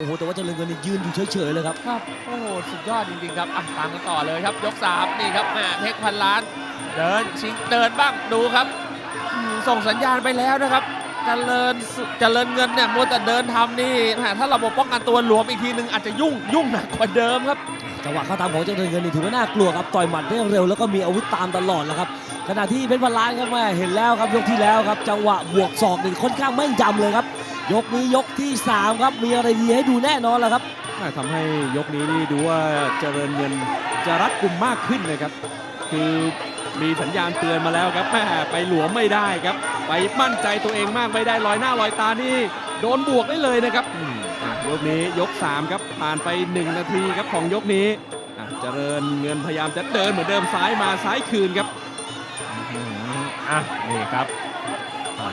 โอ้โหแต่ว่าเจริญเงินนี่ยืนอยู่เฉยๆเลยครับ ครับ โอ้โห สุดยอดจริงๆครับอะตามกันต่อเลยครับ ยกสามนี่ครับแหม่เพชรพันล้าน เดินชิงเดินบ้างดูครับอืมส่งสัญญาณไปแล้วนะครับ เจริญสุเจริญเงินเนี่ยมัวแต่เดินทำนี่แหม่ถ้าระบบป้องกันตัวหลวมอีกทีนึงอาจจะยุ่งยุ่งหนักกว่าเดิมครับ จังหวะเข้าตามของเจริญเงินนี่ถือว่าน่ากลัวครับ ต่อยหมัดได้เร็วแล้วก็มีอาวุธตามตลอดแล้วครับ ขณะที่เพชรพันล้านครับแม่เห็นแล้วครับยกที่แล้วครับ จังหวะบวกศอกนี่ค่อนข้างไม่จำเลยครับ ยกนี้ยกที่สามครับ มีอะไรดีให้ดูแน่นอนแหละครับอ่าทำให้ยกนี้นี่ดูว่าเจริญเงินจะรัดกุมมากขึ้นนะครับ คือมีสัญญาณเตือนมาแล้วครับแม่ไปหลวมไม่ได้ครับ ไปมั่นใจตัวเองมากไม่ได้ลอยหน้าลอยตานี่โดนบวกได้เลยนะครับอืมอะยกนี้ยก 3 ครับ ผ่านไป 1 นาทีครับของยกนี้อะเจริญเงินพยายามจะเดินเหมือนเดิมซ้ายมาซ้ายคืนครับอืมอะนี่ครับอ่า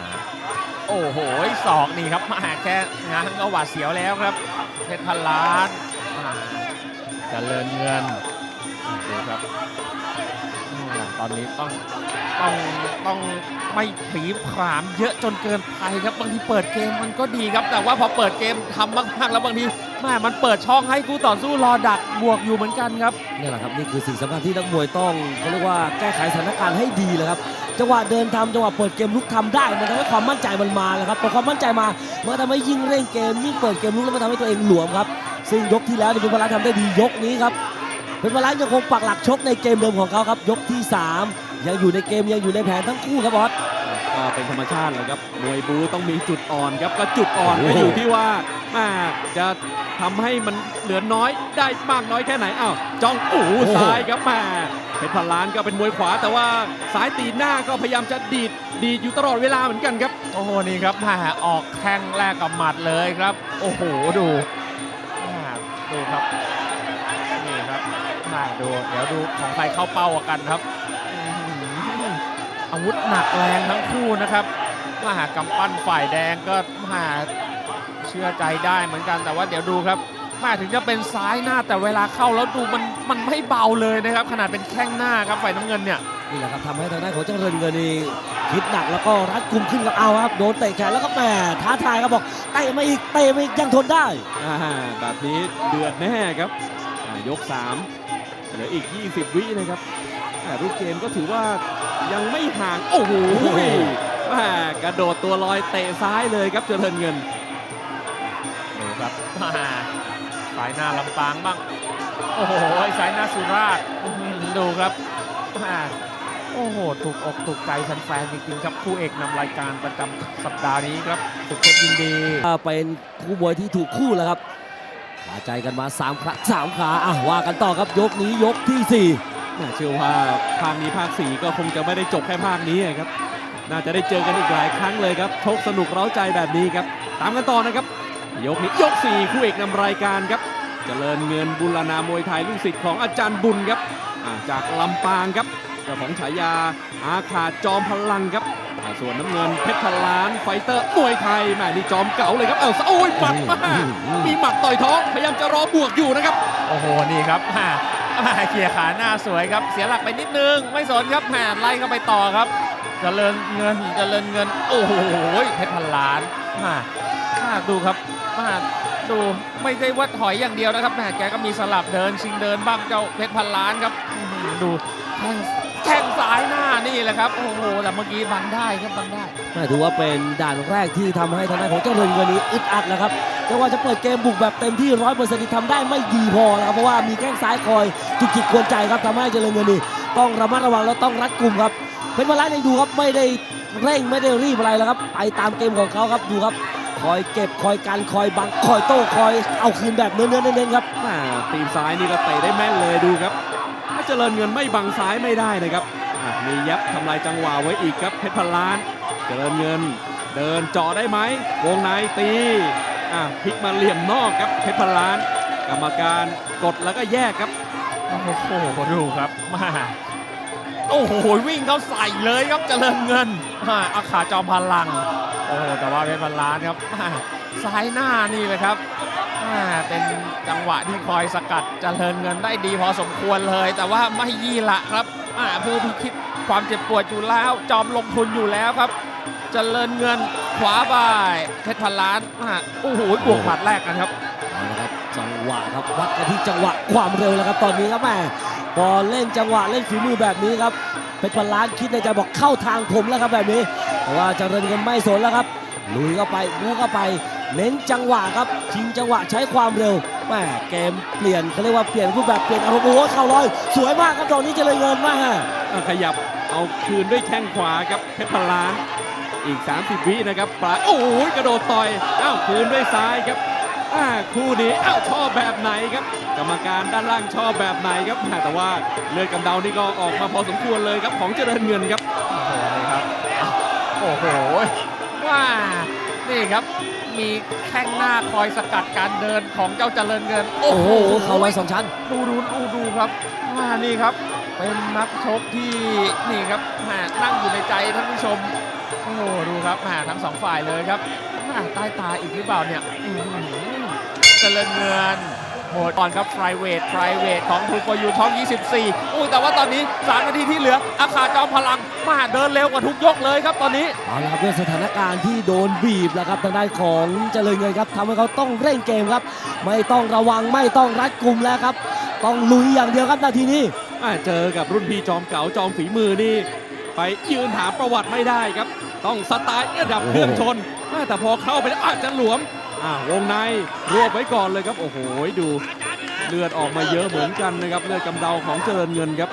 โอ้โหสอกนี่ครับมาแค่งานก็หวาดเสียวแล้วครับเพชรพันล้านอ่าเจริญเงินดูครับ ตอนนี้ต้องต้องต้องไม่ผีผามเยอะจนเกินไปครับบางทีเปิดเกมมันก็ดีครับ แต่ว่าพอเปิดเกมทำมากๆแล้วบางทีแม่มันเปิดช่องให้คู่ต่อสู้รอดักบวกอยู่เหมือนกันครับนี่แหละครับนี่คือสิ่งสำคัญที่นักมวยต้องเขาเรียกว่าแก้ไขสถานการณ์ให้ดีเลยครับจังหวะเดินทำจังหวะเปิดเกมลุกทำได้มันทำให้ความมั่นใจมันมาแล้วครับพอความมั่นใจมามันทำให้ยิ่งเร่งเกมยิ่งเปิดเกมลุกแล้วมันทำให้ตัวเองหลวมครับซึ่งยกที่แล้วเป็นพลันทำได้ดียกนี้ครับเป็นพลันยังคงปักหลักชกในเกมเดิมของเขาครับยกที่ สามยังอยู่ในเกมยังอยู่ในแผนทั้งคู่ครับบอสก็เป็นธรรมชาติเลยครับมวยบูต้องมีจุดอ่อนครับก็จุดอ่อนโอ้ก็โหอยู่ที่ว่าแม่จะทำให้มันเหลือน้อยได้มากน้อยแค่ไหนอ้าวจ้องโอ้โหซ้ายครับแม่เพชรพันล้านก็เป็นมวยขวา แต่ว่าซ้ายตีหน้าก็พยายามจะดีดดีดอยู่ตลอดเวลาเหมือนกันครับโอ้โหนี่ครับมาออกแข้งแรกกับหมัดเลยครับ โอ้โหดูอ่าดูครับนี่ครับ มาดูเดี๋ยวดูของใครเข้าเป้ากว่ากันครับอื้อหืออาวุธหนักแรงทั้งคู่นะครับมาหากำปั้นฝ่ายแดงก็มาเชื่อใจได้เหมือนกันแต่ว่าเดี๋ยวดูครับมาถึงจะเป็นซ้ายหน้าแต่เวลาเข้าแล้วดูมันมันไม่เบาเลยนะครับ ขนาดเป็นแข้งหน้าครับฝ่ายน้ำเงินเนี่ยนี่แหละครับทำให้ทางด้านของเจริญเงินนี่คิดหนักแล้วก็รัดกุมขึ้นกับเอาครับโดนเตะแขนแล้วก็แหมท้าทายครับบอกเตะมาอีกเตะมาอีกยังทนได้อ่าแบบนี้เดือดแน่ครับอ่ายก 3 เหลืออีก 20 วินะครับอ่ารูปเกมก็ถือว่ายังไม่ห่าง โอ้โหโอ้โหแม่กระโดดตัวลอยเตะซ้ายเลยครับเจริญเงินดูครับมาสายหน้าลำปางบ้าง โอ้โหสายหน้าสุราษฎร์อื้อหือดูครับมาโอ้โห ถูกอกถูกใจแฟนๆจริงๆครับคู่เอกนำรายการประจำสัปดาห์นี้ครับสุดเพชรยินดีอ่าเป็นคู่มวยที่ถูกคู่แล้วครับ ขาใจกันมา3ครั้งสามขาอะว่ากันต่อครับยกนี้ยกที่น่าเชื่อว่าภาคนี้ภาค4ก็คงจะไม่ได้จบแค่ภาคนี้ครับ น่าจะได้เจอกันอีกหลายครั้งเลยครับชกสนุกเร้าใจแบบนี้ครับ ตามกันต่อนะครับ ยกนี้ยก4คู่เอกนำรายการครับเจริญเงินบุรณามวยไทยลูกศิษย์ของอาจารย์บุญครับจากลำปางครับเจ้าของฉายาอาขาดจอมพลังครับ ส่วนน้ำเงินเพชรพันล้านไฟเตอร์มวยไทยแหม่นี่จอมเก่าเลยครับ เอ้าโอ้ยหมัดมามีหมัดต่อยท้องพยายามจะรอบวกอยู่นะครับ โอ้โห นี่ครับมามาเขี่ยขาหน้าสวยครับ เสียหลักไปนิดนึง ไม่สนครับแหมไล่เข้าไปต่อครับเจริญเงินเจริญเงิน โอ้โหเพชรพันล้านมามาดูครับมาดูไม่ได้ว่าถอยอย่างเดียวนะครับแหมแกก็มีสลับเดินชิงเดินบ้างเจ้าเพชรพันล้านครับอื้อหือดูแข้ง แข้งซ้ายหน้านี่แหละครับ โอ้โห แต่เมื่อกี้บังได้ครับบังได้4แม่ถือว่าเป็นด่านแรกที่ทำให้ทางด้านของเจริญเงินนี้อึดอัดแล้วครับจังหวะจะเปิดเกมบุกแบบเต็มที่ร้อยเปอร์เซ็นต์ที่ทำได้ไม่ดีพอแล้วครับเพราะว่ามีแข้งซ้ายคอยจุกจิกกวนใจครับทำให้เจริญเงินนี่ต้องระมัดระวังแล้วต้องรัดกุมครับเป็นเวลาในดูครับไม่ได้เร่งไม่ได้รีบอะไรแล้วครับไปตามเกมของเขาครับดูครับคอยเก็บคอยกันคอยบังคอยโต้คอยเอาคืนแบบเนื้อๆเน้นๆครับแม่ตีนซ้ายนี่ก็เตะได้แม่นเลยดูครับถ้า เจริญเงินไม่บังซ้ายไม่ได้นะครับอะมียับทำลายจังหวะไว้อีกครับเพชรพันล้าน เจริญเงิน เดินเจาะได้ไหมวงในตีอะพลิกมาเหลี่ยมนอกครับเพชรพันล้าน กรรมการกดแล้วก็แยกครับโอ้โหดูครับมาโอ้โหวิ่งเขาใส่เลยครับเจริญเงินมาอาขาจอมพลังโอ้โหแต่ว่าเป็นพันล้านครับมาซ้ายหน้านี่เลยครับมา เป็นจังหวะที่คอยสกัดเจริญเงินได้ดีพอสมควรเลย แต่ว่าไม่ยี่ละครับผู้พิคิดความเจ็บปวดอยู่แล้วจอมลงทุนอยู่แล้วครับเจริญเงินขวาบ่ายเพชรพันล้านอ่าโอ้โหบวกหมัดแรกกันครับเจังหวะครับวัดกันที่จังหวะความเร็วแล้วครับตอนนี้ครับแม่พอเล่นจังหวะเล่นฝีมือแบบนี้ครับเพชรพันล้านคิดในใจบอกเข้าทางผมแล้วครับแบบนี้แต่ว่าเจริญเงินไม่สนแล้วครับลุยเข้าไปบูเข้าไป เน้นจังหวะครับชิงจังหวะใช้ความเร็วแม่เกมเปลี่ยนเขาเรียกว่าเปลี่ยนรูปแบบเปลี่ยนอารมณ์โอ้โหเข่าลอยสวยมากครับดอกนี้เจริญเงินมากฮะอะขยับเอาคืนด้วยแข้งขวาครับเพชรพันล้านอีก 30 วินะครับปลายโอ้ยกระโดดต่อยอ้าวคืนด้วยซ้ายครับอ่าคู่นี้อ้าวชอบแบบไหนครับ กรรมการด้านล่างชอบแบบไหนครับอ่าแต่ว่าเลือดกำเดานี่ก็ออกมาพอสมควรเลยครับของเจริญเงินครับโอ้โหนี่ครับอะโอ้โหว้านี่ ครับ มีแข้งหน้าคอยสกัดการเดินของเจ้าเจริญเงิน โอ้โห เข่าลอยสองชั้น ดูดูดูดูครับว่านี่ครับ เป็นนักชกที่นี่ครับแหมนั่งอยู่ในใจท่านผู้ชม โอ้โหดูครับแหมทั้งสองฝ่ายเลยครับแหมใต้ตาอีกหรือเปล่าเนี่ยอื้อหือเจริญเงิน หมดก่อนครับไฟเวทไฟเวทของทูโกยูท้อง 24อู้แต่ว่าตอนนี้3นาทีที่เหลืออาคาจอมพลังมาเดินเร็วกว่าทุกยกเลยครับตอนนี้เอาละครับด้วยสถานการณ์ที่โดนบีบแล้วครับทางด้านของเจริญเงินครับทำให้เขาต้องเร่งเกมครับ ไม่ต้องระวังไม่ต้องรัดกลุ่มแล้วครับ ต้องลุยอย่างเดียวครับนาทีนี้อ่าเจอกับรุ่นพี่จอมเก๋าจอมฝีมือนี่ ไปยืนถามประวัติไม่ได้ครับ ต้องสไตล์ระดับเครื่องชนอ่าแต่พอเข้าไปแล้วอาจจะหลวม อ่าวงในรวบไว้ก่อนเลยครับ โอ้โห ดูเลือดออกมาเยอะเหมือนกันนะครับเลือดกำเดาของเจริญเงินครับ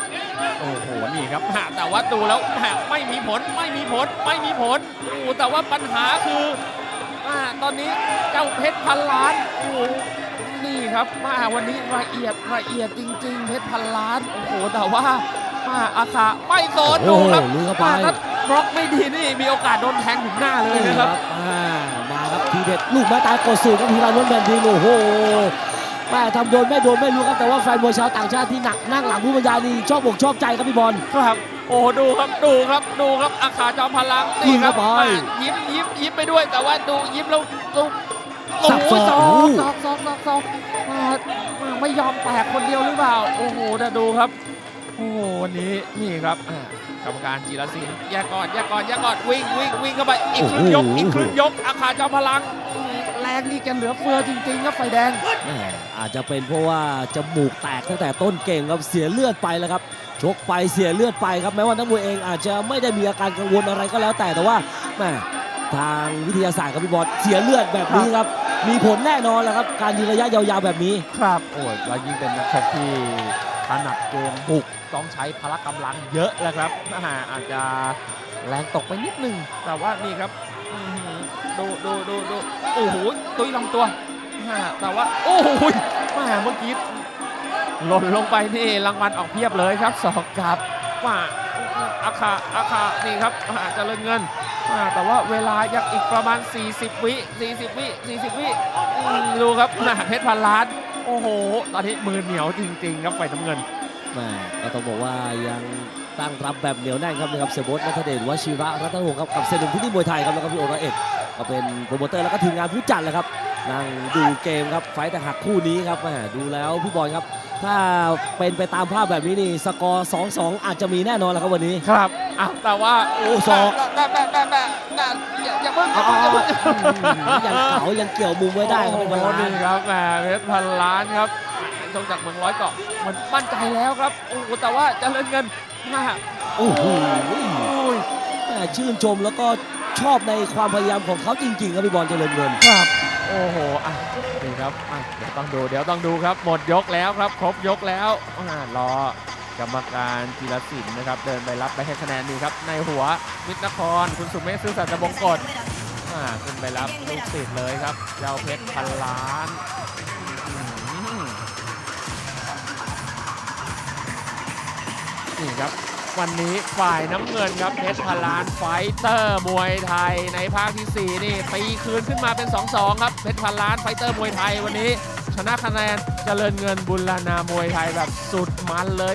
โอ้โห นี่ครับฮะแต่ว่าดูแล้วฮะไม่มีผล ไม่มีผล ไม่มีผลโอ้โหแต่ว่าปัญหาคืออ่าตอนนี้เจ้าเพชรพันล้านโอ้โหนี่ครับมาวันนี้ละเอียดละเอียดจริง ๆ เพชรพันล้าน โอ้โห แต่ว่ามาอาคาไม่โซนโอ้ดูโหครับลุยเข้าไปอ่ถ้บล็อกไม่ดีนี่มีโอกาสโดนแทงถึงหน้าเลยนะครับอ่ามาครับ ทีเด็ดลูกไม้ตายกดสูงครับทีรานนท์แบนดิงโอ้โหแม่ทำโดนไม่โดนไม่รู้ครับแต่ว่าแฟนมวยชาวต่างชาติที่หนักนั่งหลังผู้บรรยายนี่ชอบอกชอบใจครับพี่บอลครับ โอ้ดูครับดูครับดูครับอาคาจอมพลังนี่ครับยิงเข้าไปมายิ้มยิ้มยิ้มไปด้วย แต่ว่าดูยิ้มแล้วดูโอ้สับโหศซออกโอ้กโหซอกซอกซอกซอกมามาไม่ยอมแตกคนเดียวหรือเปล่า โอ้โหแต่ดูครับ โอ้โหวันนี้นี่ครับอ่า กรรมการจีรศิลป์แยกก่อนแยกก่อนแยกก่อนวิ่งวิ่งวิ่งเข้าไปอีกครึ่งยกโอ้โหอีกครึ่งยกอาคาจอมพลังอืมแรงนี่แกเหลือเฟือจริงๆครับไฟแดงแหม่อาจจะเป็นเพราะว่าจมูกแตกตั้งแต่ต้นเกมครับเสียเลือดไปแล้วครับชกไปเสียเลือดไปครับแม้ว่านักมวยเองอาจจะไม่ได้มีอาการกังวลอะไรก็แล้วแต่แต่ว่าแหม่ทางวิทยาศาสตร์ครับพี่บอลเสียเลือดแบบนี้ครับ มีผลแน่นอนแหละครับ การยืนระยะยาวๆแบบนี้ ครับโอ้ยแล้วยิ่งเป็นนักชกที่ถ นัดเกมบุกต้องใช้พละกำลังเยอะแหละครับอ่าอาจจะแรงตกไปนิดนึง แต่ว่านี่ครับอื้อหือดูดูดูดูโอ้โหตุ้ยลำตัวอ่าแต่ว่าโอ้โหแม่เมื่อกี้หล่นลงไปนี่รางวัลออกเพียบเลยครับสอกกลับว่าอาคาอาคานี่ครับอ่าเจริญเงินอ่าแต่ว่าเวลายังอีกประมาณ 40 วิ 40 วิ 40 วิอืมดูครับหน้าเพชรพันล้าน โอ้โหตอนนี้มือเหนียวจริงๆครับไฟน้ำเงินแหม่ก็ต้องบอกว่ายังตั้งรับแบบเหนียวแน่นครับนะครับเซโบสนัทเดชวชิระรัตนวงศ์ครับกับเซนุนที่นี่มวยไทยครับแล้วก็พี่โอระเอ็ดก็เป็นโปรโมเตอร์แล้วก็ทีมงานผู้จัดแหละครับ นั่งดูเกมครับไฟต์แต่หักคู่นี้ครับแหม่ดูแล้วพี่บอลครับ ถ้าเป็นไปตามภาพแบบนี้นี่สกอร์2-2อาจจะมีแน่นอนแหละครับวันนี้ครับอะแต่ว่าโอ้ศอกแต่แต่แต่แต่แต่อย่าอย่าเพิ่งออ๋ย่าอเพิ่งอย่าเพิ่งยังเก๋ายังเกี่ยวมุมไว้ได้ครับเป็นบอลโอ้ลาโหนนี่ครับแหมเพชรพันล้านครับชงจากเมืองร้อยเกาะมันมั่นใจแล้วครับโอ้โหแต่ว่าเจริญเงินมาโอ้โหโอ้ยแหม่ชื่นชมแล้วก็ชอบในความพยายามของเขาจริงๆครับพี่บอลเจริญเงินครับ โอ้โหอะนี่ครับอะเดี๋ยวต้องดูเดี๋ยวต้องดูครับ หมดยกแล้วครับ ครบยกแล้วอ่ารอกรรมการจีรศิลป์นะครับ เดินไปรับไปให้คะแนนนี่ครับในหัวมิตรนคร คุณสุเมธซื้อสัตย์บงกฎอ่าขึ้นไปรับลูกศิษย์เลยครับเจ้าเพชรพันล้านนี่ครับ วันนี้ฝ่ายน้ำเงินครับเพชรพลานไฟเตอร์มวยไทยในภาคที่ 4 นี่ตีคืนขึ้นมาเป็น 2-2 ครับเพชรพลานไฟเตอร์มวยไทยวันนี้ ชนะคะแนนเจริญเงินบุญลานามวยไทยแบบสุดมันเลย